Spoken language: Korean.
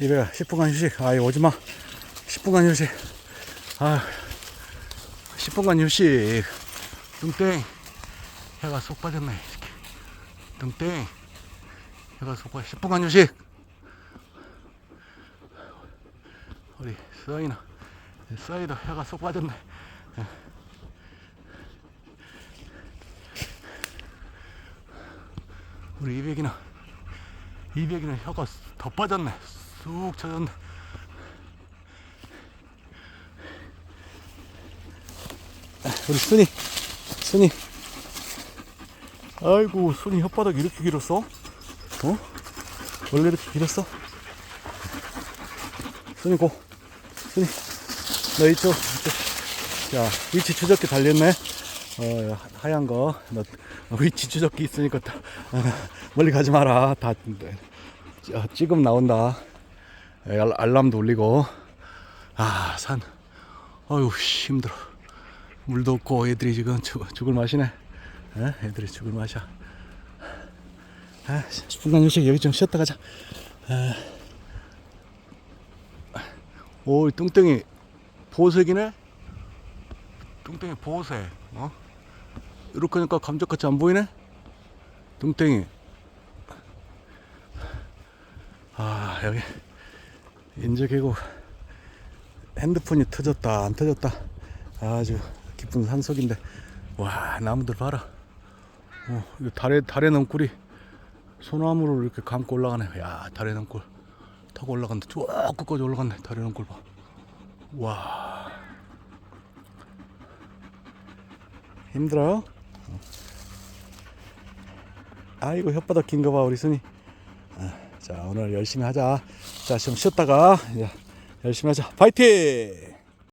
이베가 10분간 휴식. 아, 이 오지마. 10분간 휴식. 아, 10분간 휴식. 뚱땡. 해가 쏙 빠졌네. 뚱땡. 해가 쏙 빠졌 10분간 휴식. 우리 써이나. 써이도 해가 쏙 빠졌네. 예. 우리 이백이나 이백이는 혀가 더 빠졌네. 쑥 쳐졌네. 우리 순이, 순이. 아이고, 순이 혓바닥 이렇게 길었어? 어? 원래 이렇게 길었어? 순이 고. 순이. 너 이쪽, 이쪽. 자, 위치 추적기 달렸네. 어, 야, 하얀 거. 너 위치 추적기 있으니까 다, 어, 멀리 가지 마라. 다, 어, 지금 나온다. 예, 알- 알람도 울리고. 아, 산. 아유, 씨, 힘들어. 물도 없고 애들이 지금 죽, 죽을 맛이네. 에? 애들이 죽을 맛이야. 아, 10분간 휴식 여기 좀 쉬었다 가자. 아. 오, 이 뚱땡이 보색이네? 뚱땡이 보색. 어? 이렇게 하니까 감쪽같이 안 보이네? 뚱땡이. 아, 여기 인제계곡 핸드폰이 터졌다 안 터졌다. 아주 기쁜 산속인데. 와 나무들 봐라. 어, 달의 달의 넝쿨이 소나무를 이렇게 감고 올라가네. 야 달의 넝쿨 타고 올라간다 쭉 끝까지 올라갔네. 달의 넝쿨 봐와. 힘들어요? 어. 아이고 혓바닥 긴거봐 우리 순이 자 오늘 열심히 하자. 자 좀 쉬었다가 이제 열심히 하자. 파이팅